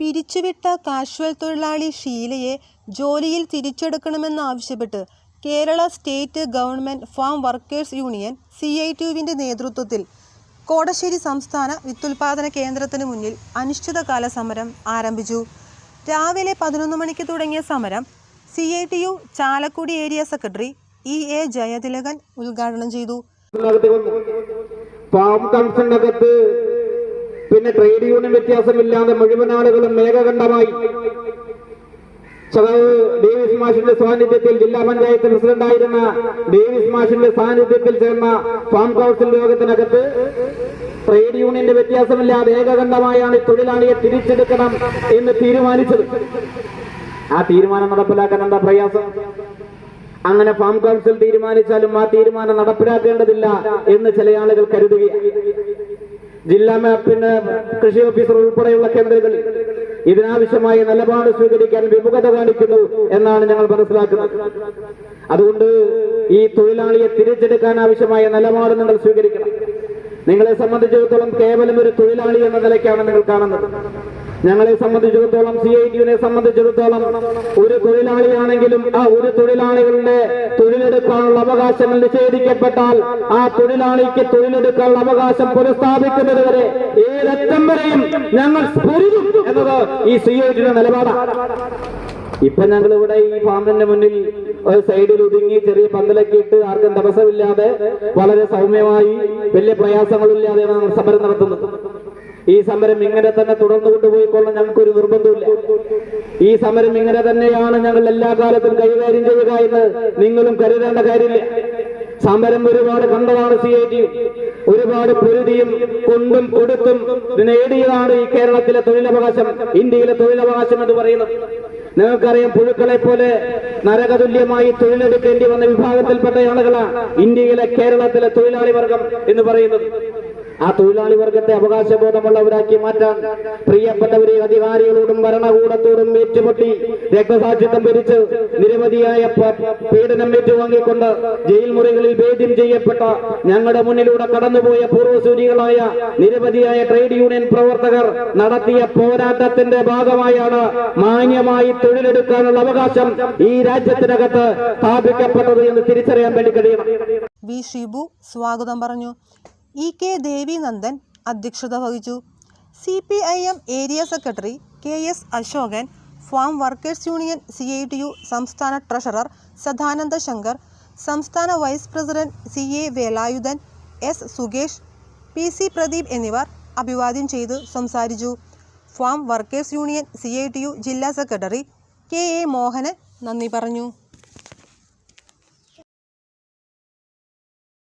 പിരിച്ചുവിട്ട കാഷ്വൽ തൊഴിലാളി ഷീലയെ ജോലിയിൽ തിരിച്ചെടുക്കണമെന്നാവശ്യപ്പെട്ട് Kerala state government farm workers union C I ടിയുവിന്റെ നേതൃത്വത്തിൽ കോടശ്ശേരി സംസ്ഥാന വിത്തുൽപാദന കേന്ദ്രത്തിന് മുന്നിൽ അനിശ്ചിതകാല സമരം ആരംഭിച്ചു. രാവിലെ പതിനൊന്ന് മണിക്ക് തുടങ്ങിയ സമരം C I T U Chalakudy area secretary E A Jayathilakan ഉദ്ഘാടനം ചെയ്തു. പിന്നെ ട്രേഡ് യൂണിയൻ വ്യത്യാസമില്ലാതെ മുഴുവൻ ആളുകളും മേഘകണ്ഠമായി ഡേവിസ് മാഷിന്റെ സാന്നിധ്യത്തിൽ ജില്ലാ പഞ്ചായത്ത് പ്രസിഡന്റായിരുന്ന ഡേവിസ് മാഷിന്റെ സാന്നിധ്യത്തിൽ ചേർന്ന ഫാം കൗൺസിൽ യോഗത്തിനകത്ത് ട്രേഡ് യൂണിയന്റെ വ്യത്യാസമില്ലാതെ ഏകകണ്ഠമായാണ് തൊഴിലാളിയെ തിരിച്ചെടുക്കണം എന്ന് തീരുമാനിച്ചത്. ആ തീരുമാനം നടപ്പിലാക്കാൻ എന്താ പ്രയാസം? അങ്ങനെ ഫാം കൗൺസിൽ തീരുമാനിച്ചാലും ആ തീരുമാനം നടപ്പിലാക്കേണ്ടതില്ല എന്ന് ചില ആളുകൾ കരുതുകയാണ്. ജില്ലാ മാപ്പിന് കൃഷി ഓഫീസർ ഉൾപ്പെടെയുള്ള കേന്ദ്രങ്ങളിൽ ഇതിനാവശ്യമായ നിലപാട് സ്വീകരിക്കാൻ വിമുഖത കാണിക്കുന്നു എന്നാണ് ഞങ്ങൾ മനസ്സിലാക്കുന്നത്. അതുകൊണ്ട് ഈ തൊഴിലാളിയെ തിരിച്ചെടുക്കാൻ ആവശ്യമായ നിലപാട് നിങ്ങൾ സ്വീകരിക്കണം. നിങ്ങളെ സംബന്ധിച്ചിടത്തോളം കേവലം ഒരു തൊഴിലാളി എന്ന നിലയ്ക്കാണ് നിങ്ങൾ കാണുന്നത്. ഞങ്ങളെ സംബന്ധിച്ചിടത്തോളം സി ഐ ടിയുനെ സംബന്ധിച്ചിടത്തോളം ഒരു തൊഴിലാളിയാണെങ്കിലും ആ ഒരു തൊഴിലാളികളുടെ തൊഴിലെടുക്കാനുള്ള അവകാശങ്ങൾ നിഷേധിക്കപ്പെട്ടാൽ ആ തൊഴിലാളിക്ക് തൊഴിലെടുക്കാനുള്ള അവകാശം പുനഃസ്ഥാപിക്കുന്നത് വരെ ഏതറ്റം വരെയും ഞങ്ങൾ പൊരുതും എന്നത് ഈ സി ഐ ടിയുടെ നിലപാടാണ്. ഇപ്പൊ ഞങ്ങൾ ഇവിടെ ഈ ഫാമിന്റെ മുന്നിൽ സൈഡിൽ ഒതുങ്ങി ചെറിയ പന്തലൊക്കെ ഇട്ട് ആർക്കും തടസ്സമില്ലാതെ വളരെ സൗമ്യമായി വലിയ പ്രയാസങ്ങളില്ലാതെ സമരം നടത്തുന്നത്. ഈ സമരം ഇങ്ങനെ തന്നെ തുടർന്നു കൊണ്ടുപോയിക്കൊള്ളാൻ ഞങ്ങൾക്കൊരു നിർബന്ധമില്ല ഈ സമരം ഇങ്ങനെ തന്നെയാണ് ഞങ്ങൾ എല്ലാ കാലത്തും കൈകാര്യം ചെയ്യുക എന്ന് നിങ്ങളും കരുതേണ്ട കാര്യമില്ല. സമരം ഒരുപാട് കണ്ടതാണ് സി ഐ ടി ഒരുപാട് പൊരുതിയും കൊണ്ടും കൊടുത്തും നേടിയതാണ് ഈ കേരളത്തിലെ തൊഴിലവകാശം ഇന്ത്യയിലെ തൊഴിലവകാശം എന്ന് പറയുന്നത്. നിങ്ങൾക്കറിയാം പുഴുക്കളെ പോലെ നരകതുല്യമായി തൊഴിലെടുക്കേണ്ടി വന്ന വിഭാഗത്തിൽപ്പെട്ട ആളുകളാണ് ഇന്ത്യയിലെ കേരളത്തിലെ തൊഴിലാളി വർഗം എന്ന് പറയുന്നത്. ആ തൊഴിലാളി വർഗത്തെ അവകാശബോധമുള്ളവരാക്കി മാറ്റാൻ പ്രിയപ്പെട്ടവരെ അധികാരികളോടും ഭരണകൂടത്തോടും ഏറ്റുമുട്ടി രക്തസാക്ഷിത്വം ഭരിച്ച് നിരവധിയായ പീഡനം ഏറ്റുവാങ്ങിക്കൊണ്ട് ജയിൽ മുറികളിൽ ഭേദ്യം ചെയ്യപ്പെട്ട ഞങ്ങളുടെ മുന്നിലൂടെ കടന്നുപോയ പൂർവസൂരികളായ നിരവധിയായ ട്രേഡ് യൂണിയൻ പ്രവർത്തകർ നടത്തിയ പോരാട്ടത്തിന്റെ ഭാഗമായാണ് മാന്യമായി തൊഴിലെടുക്കാനുള്ള അവകാശം ഈ രാജ്യത്തിനകത്ത് സ്ഥാപിക്കപ്പെട്ടത് എന്ന് തിരിച്ചറിയാൻ വേണ്ടി കഴിയണം. വി ഷിബു സ്വാഗതം പറഞ്ഞു. ഇ കെ ദേവിനന്ദൻ അധ്യക്ഷത വഹിച്ചു. C P I M area secretary K S Ashokan farm workers union C I T U സംസ്ഥാന ട്രഷറർ സദാനന്ദ ശങ്കർ സംസ്ഥാന vice president C A Velayudhan S Sukesh P C Pradeep എന്നിവർ അഭിവാദ്യം ചെയ്ത് സംസാരിച്ചു. Farm workers union C I T U ജില്ലാ secretary K A Mohanan നന്ദി പറഞ്ഞു.